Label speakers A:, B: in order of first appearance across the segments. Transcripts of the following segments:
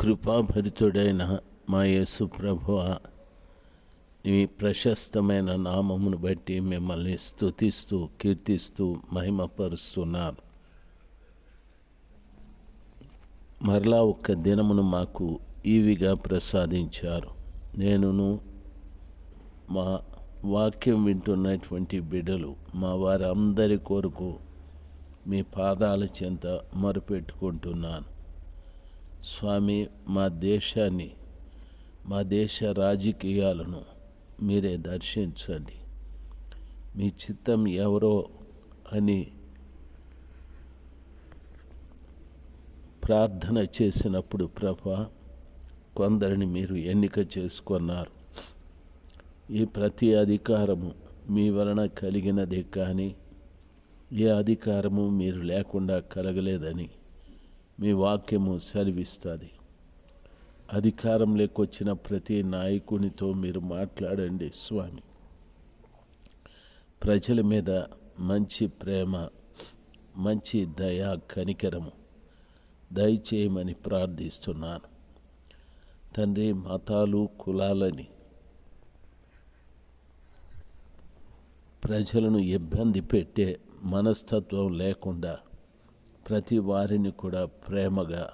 A: కృపాభరితుడైన మా యేసు ప్రభువ నీ ప్రశస్తమైన నామమును బట్టి మిమ్మల్ని స్తుతిస్తూ కీర్తిస్తూ మహిమపరుస్తున్నారు. మరలా ఒక్క దినమును మాకు ఈవిగా ప్రసాదించారు. నేనును మా వాక్యం వింటున్నటువంటి బిడ్డలు మా వారందరి కొరకు మీ పాదాల చెంత మొరపెట్టుకుంటున్నాను. స్వామి మా దేశాన్ని మా దేశ రాజకీయాలను మీరే దర్శించండి. మీ చిత్తం ఎవరో అని ప్రార్థన చేసినప్పుడు ప్రభ కొందరిని మీరు ఎన్నిక చేసుకున్నారు. ఈ ప్రతి అధికారము మీ వలన కలిగినదే కానీ ఏ అధికారము మీరు లేకుండా కలగలేదని మీ వాక్యము సెలవిస్తుంది. అధికారం లేకొచ్చిన ప్రతి నాయకునితో మీరు మాట్లాడండి స్వామి. ప్రజల మీద మంచి ప్రేమ మంచి దయా కనికరము దయచేయమని ప్రార్థిస్తున్నాను. తండ్రి మతాలు కులాలని ప్రజలను ఇబ్బంది పెట్టే మనస్తత్వం లేకుండా ప్రతి వారిని కూడా ప్రేమగా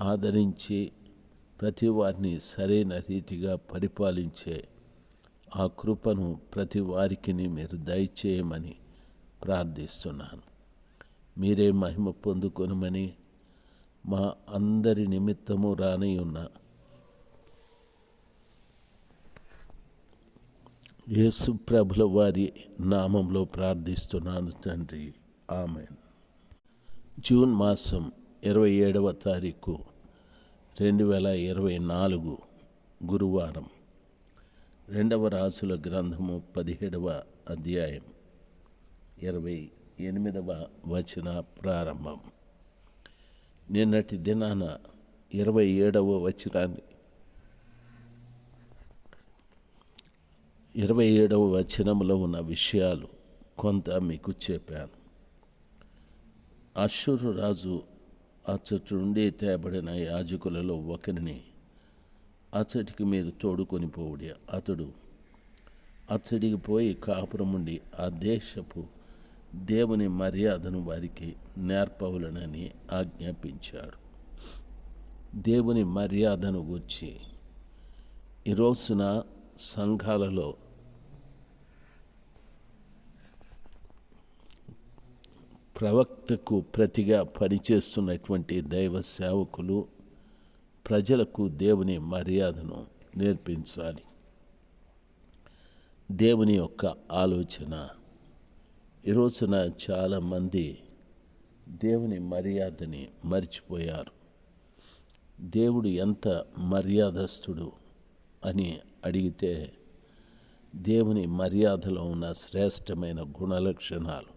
A: ఆదరించి ప్రతి వారిని సరైన రీతిగా పరిపాలించే ఆ కృపను ప్రతి వారికి మీరు దయచేయమని ప్రార్థిస్తున్నాను. మీరే మహిమ పొందుకొనమని మా అందరి నిమిత్తము రాని ఉన్న యేసు ప్రభుల వారి నామంలో ప్రార్థిస్తున్నాను తండ్రి. ఆమెను. జూన్ మాసం ఇరవై ఏడవ తారీఖు రెండు వేల ఇరవై నాలుగు గురువారం. రెండవ రాసుల గ్రంథము పదిహేడవ అధ్యాయం ఇరవై ఎనిమిదవ వచన ప్రారంభం. నిన్నటి దినాన ఇరవై ఏడవ వచనాన్ని ఇరవై ఏడవ వచనంలో ఉన్న విషయాలు కొంత మీకు చెప్పాను. అశ్వరు రాజు అచ్చటి నుండి తేబడిన యాజకులలో ఒకరిని అచ్చటికి మీరు తోడుకొని పోవుడి. అతడు అచ్చడికి పోయి కాపురముండి ఆ దేశపు దేవుని మర్యాదను వారికి నేర్పవలనని ఆజ్ఞాపించాడు. దేవుని మర్యాదను గుర్చి ఈరోజున సంఘాలలో ప్రవక్తకు ప్రతిగా పనిచేస్తున్నటువంటి దైవ సేవకులు ప్రజలకు దేవుని మర్యాదను నేర్పించాలి. దేవుని యొక్క ఆలోచన. ఈ రోజున చాలామంది దేవుని మర్యాదని మర్చిపోయారు. దేవుడు ఎంత మర్యాదస్తుడు అని అడిగితే దేవుని మర్యాదలో ఉన్న శ్రేష్టమైన గుణలక్షణాలు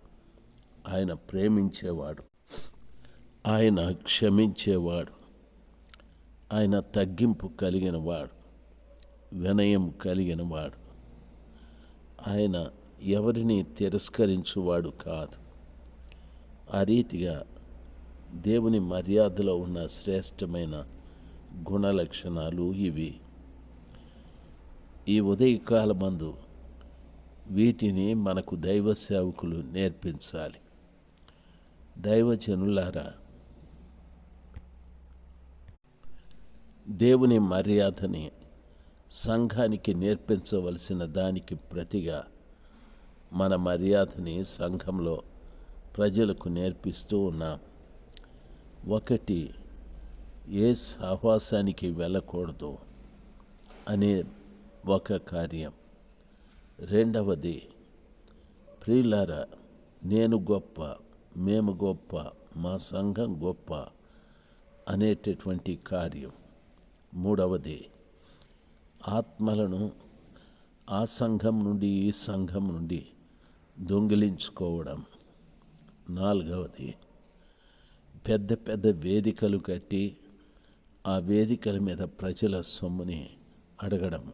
A: ఆయన ప్రేమించేవాడు. ఆయన క్షమించేవాడు. ఆయన తగ్గింపు కలిగినవాడు. వినయం కలిగినవాడు. ఆయన ఎవరిని తిరస్కరించువాడు కాదు. ఆ రీతిగా దేవుని మర్యాదలో ఉన్న శ్రేష్టమైన గుణలక్షణాలు ఇవి. ఈ ఉదయకాలమందు వీటిని మనకు దైవ సేవకులు నేర్పించాలి. దైవజనులారా దేవుని మర్యాదని సంఘానికి నేర్పించవలసిన దానికి ప్రతిగా మన మర్యాదని సంఘంలో ప్రజలకు నేర్పిస్తూ ఉన్నాం. ఒకటి ఏ సహవాసానికి వెళ్ళకూడదు అనే ఒక కార్యం. రెండవది ప్రియులారా నేను గొప్ప మేము గొప్ప మా సంఘం గొప్ప అనేటటువంటి కార్యం. మూడవది ఆత్మలను ఆ సంఘం నుండి ఈ సంఘం నుండి దొంగిలించుకోవడం. నాలుగవది పెద్ద పెద్ద వేదికలు కట్టి ఆ వేదికల మీద ప్రజల సొమ్ముని అడగడం.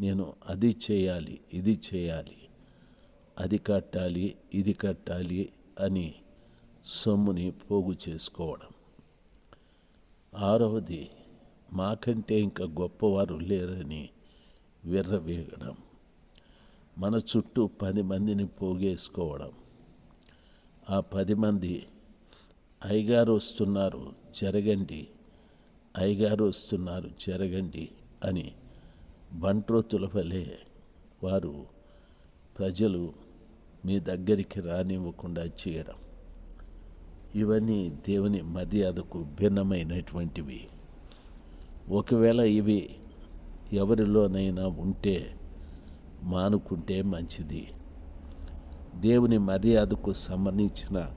A: నేను అది చేయాలి ఇది చేయాలి అది కట్టాలి ఇది కట్టాలి అని సొమ్ముని పోగు చేసుకోవడం. ఆరవది మాకంటే ఇంకా గొప్పవారు లేరని విర్రవీగడం. మన చుట్టూ పది మందిని పోగేసుకోవడం. ఆ పది మంది అయ్యగారు వస్తున్నారు జరగండి. అయ్యగారు వస్తున్నారు జరగండి అని బంట్రోతుల వలె వారు ప్రజలు మీ దగ్గరికి రానివ్వకుండా చేయడం. ఇవన్నీ దేవుని మర్యాదకు భిన్నమైనటువంటివి. ఒకవేళ ఇవి ఎవరిలోనైనా ఉంటే మానుకుంటే మంచిది. దేవుని మర్యాదకు సంబంధించిన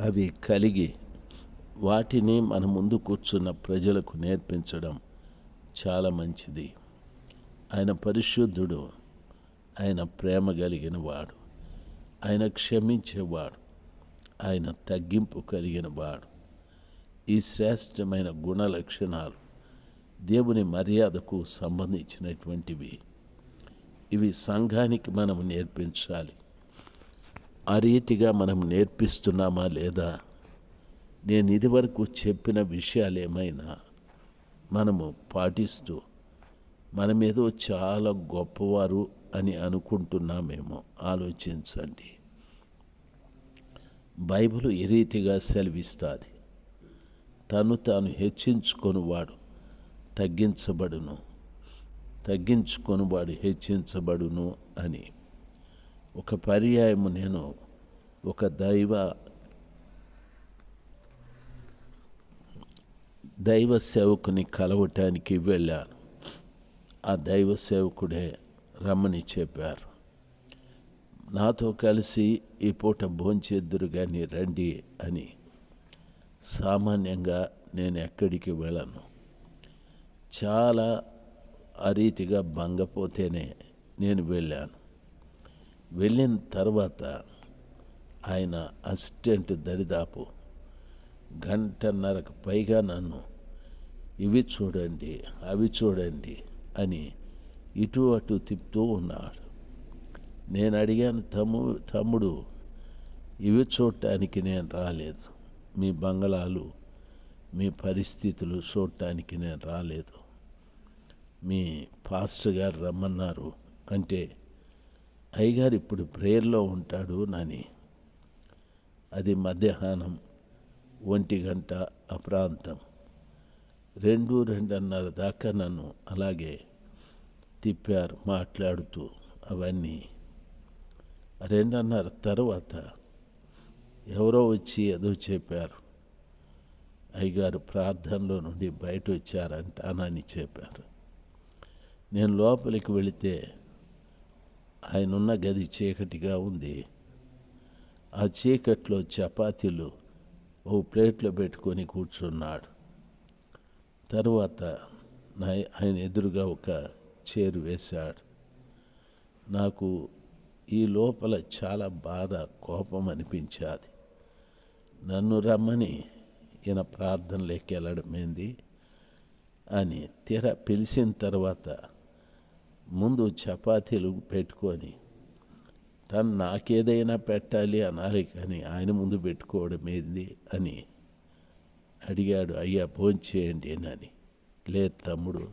A: అవి కలిగి వాటిని మన ముందు కూర్చున్న ప్రజలకు నేర్పించడం చాలా మంచిది. ఆయన పరిశుద్ధుడు ఆయన ప్రేమ కలిగిన వాడు ఆయన క్షమించేవాడు ఆయన తగ్గింపు కలిగిన వాడు ఈ శ్రేష్టమైన గుణ లక్షణాలు దేవుని మర్యాదకు సంబంధించినటువంటివి. ఇవి సంఘానికి మనం నేర్పించాలి. ఆ రీతిగా మనం నేర్పిస్తున్నామా లేదా? నేను ఇదివరకు చెప్పిన విషయాలు ఏమైనా మనము పాటిస్తూ మనమేదో చాలా గొప్పవారు అని అనుకుంటున్నామేమో. ఆలోచించండి. బైబిల్ ఈ రీతిగా సెలవిస్తుంది? తను తాను హెచ్చించుకొనివాడు తగ్గించబడును. తగ్గించుకొనివాడు హెచ్చించబడును అని. ఒక పర్యాయము నేను ఒక దైవ దైవ సేవకుని కలవటానికి వెళ్ళాను. ఆ దైవ సేవకుడే రమ్మని చెప్పారు. నాతో కలిసి ఈ పూట భోంచేద్దురు కానీ రండి అని సామాన్యంగా నేను ఎక్కడికి వెళ్ళను. చాలా ఆ రీతిగా భంగపోతేనే నేను వెళ్ళాను. వెళ్ళిన తర్వాత ఆయన అసిస్టెంట్ దరిదాపు గంటన్నరకు పైగా నన్ను ఇవి చూడండి అవి చూడండి అని ఇటు అటు తిప్పుతూ ఉన్నాడు. నేను అడిగాను తమ్ము తమ్ముడు ఇవి చూడటానికి నేను రాలేదు. మీ బంగళాలు మీ పరిస్థితులు చూడటానికి నేను రాలేదు. మీ పాస్టర్ గారు రమ్మన్నారు అంటే అయ్యగారు ఇప్పుడు ప్రేయర్లో ఉంటాడు నాని. అది మధ్యాహ్నం ఒంటి గంట అప్రాంతం. రెండు రెండున్నర దాకా నన్ను అలాగే తిప్పారు మాట్లాడుతూ అవన్నీ. రెండున్నర తర్వాత ఎవరో వచ్చి ఏదో చెప్పారు. అయ్యగారు ప్రార్థనలో నుండి బయట వచ్చారంటానని చెప్పారు. నేను లోపలికి వెళితే ఆయన ఉన్న గది చీకటిగా ఉంది. ఆ చీకట్లో చపాతీలు ఓ ప్లేట్లో పెట్టుకొని కూర్చున్నాడు. తర్వాత నా ఆయన ఎదురుగా ఒక చేరు వేశాడు. నాకు ఈ లోపల చాలా బాధ కోపం అనిపించాది. నన్ను రమ్మని ఈయన ప్రార్థనలోకి వెళ్ళడమేంది అని తెర పిలిచిన తర్వాత ముందు చపాతీలు పెట్టుకొని తను నాకేదైనా పెట్టాలి అనాలి కానీ ఆయన ముందు పెట్టుకోవడం ఏంది అని అడిగాడు అయ్యా భోంచేయండి అని లేదు తమ్ముడు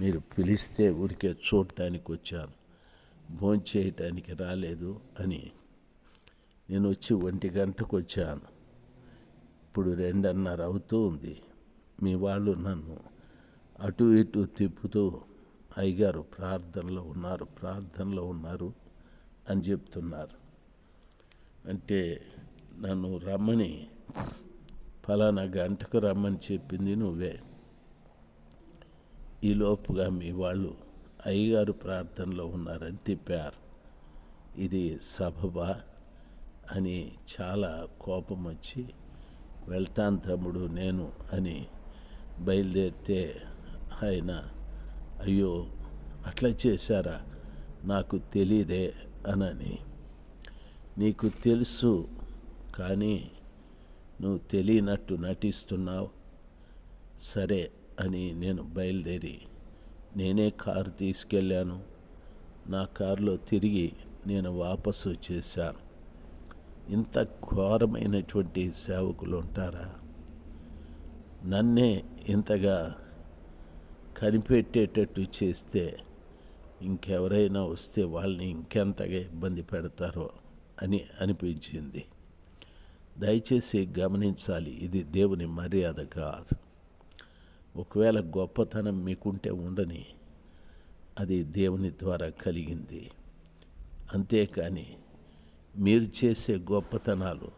A: మీరు పిలిస్తే ఊరికే చూడటానికి వచ్చాను. భోంచేయటానికి రాలేదు అని. నేను వచ్చి ఒంటి గంటకు వచ్చాను. ఇప్పుడు రెండున్నర అవుతూ ఉంది. మీ వాళ్ళు నన్ను అటు ఇటు తిప్పుతూ అయ్యగారు ప్రార్థనలో ఉన్నారు ప్రార్థనలో ఉన్నారు అని చెప్తున్నారు. అంటే నన్ను రమ్మని ఫలానా గంటకు రమ్మని చెప్పింది నువ్వే. ఈలోపుగా మీ వాళ్ళు అయ్యగారు ప్రార్థనలో ఉన్నారని తిప్పారు. ఇది సభబా అని చాలా కోపం వచ్చి వెళ్తాను తమ్ముడు నేను అని బయలుదేరితే ఆయన అయ్యో అట్లా చేశారా? నాకు తెలియదే అనని. నీకు తెలుసు కానీ నువ్వు తెలియనట్టు నటిస్తున్నావు. సరే అని నేను బయలుదేరి నేనే కారు తీసుకెళ్ళాను. నా కారులో తిరిగి నేను వాపసు వచ్చేసాను ఇంత ఘోరమైనటువంటి సేవకులు ఉంటారా నన్నే ఇంతగా కనిపెట్టేటట్టు చేస్తే ఇంకెవరైనా వస్తే వాళ్ళని ఇంకెంతగా ఇబ్బంది పెడతారో అని అనిపించింది. దయచేసి గమనించాలి ఇది దేవుని మర్యాద కాదు. ఒకవేళ గొప్పతనం మీకుంటే ఉండని అది దేవుని ద్వారా కలిగింది. అంతేకాని మీరు చేసే గొప్పతనాలు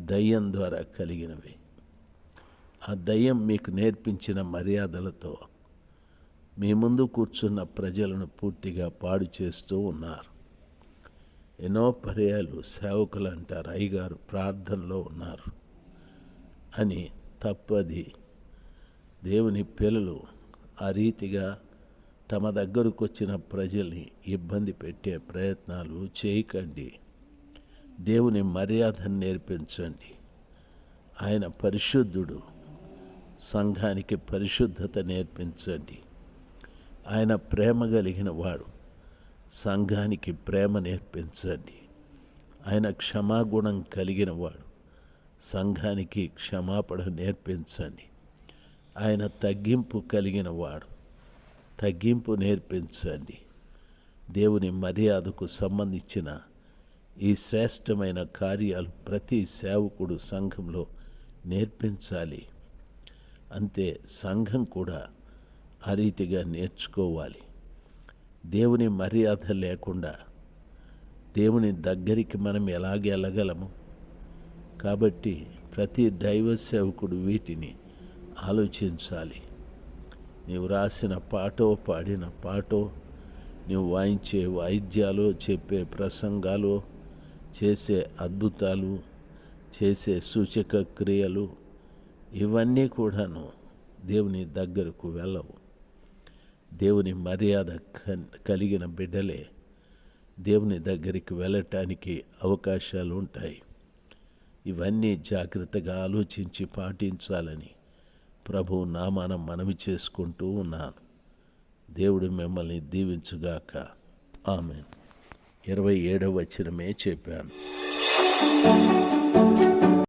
A: దయ్యం ద్వారా కలిగినవి. ఆ దయ్యం మీకు నేర్పించిన మర్యాదలతో మీ ముందు కూర్చున్న ప్రజలను పూర్తిగా పాడు చేస్తూ ఉన్నారు. ఎన్నో పర్యాలు సేవకులు అంటారు. అయ్యగారు ప్రార్థనలో ఉన్నారు అని తప్పది. దేవుని పిల్లలు ఆ రీతిగా తమ దగ్గరకు వచ్చిన ప్రజల్ని ఇబ్బంది పెట్టే ప్రయత్నాలు చేయకండి. దేవుని మర్యాదను నేర్పించండి. ఆయన పరిశుద్ధుడు. సంఘానికి పరిశుద్ధత నేర్పించండి. ఆయన ప్రేమ కలిగిన వాడు. సంఘానికి ప్రేమ నేర్పించండి. ఆయన క్షమాగుణం కలిగిన వాడు సంఘానికి క్షమాపణ నేర్పించండి. ఆయన తగ్గింపు కలిగిన వాడు తగ్గింపు నేర్పించండి. దేవుని మర్యాదకు సంబంధించిన ఈ శ్రేష్టమైన కార్యాలు ప్రతి సేవకుడు సంఘంలో నేర్పించాలి. అంతే సంఘం కూడా ఆ రీతిగా నేర్చుకోవాలి. దేవుని మర్యాద లేకుండా దేవుని దగ్గరికి మనం ఎలాగ వెళ్ళగలము? కాబట్టి ప్రతి దైవ సేవకుడు వీటిని ఆలోచించాలి. నీవు రాసిన పాటో పాడిన పాటో నీవు వాయించే వాయిద్యాలు చెప్పే ప్రసంగాలు చేసే అద్భుతాలు చేసే సూచక క్రియలు ఇవన్నీ కూడాను దేవుని దగ్గరకు వెళ్ళవు. దేవుని మర్యాద కలిగిన బిడ్డలే దేవుని దగ్గరికి వెళ్ళటానికి అవకాశాలు ఉంటాయి ఇవన్నీ జాగ్రత్తగా ఆలోచించి పాటించాలని ప్రభు నామానం మనవి చేసుకుంటూ ఉన్నాను. దేవుడు మిమ్మల్ని దీవించుగాక. ఆమె ఇరవై ఏడవ వచనమే చెప్పాను.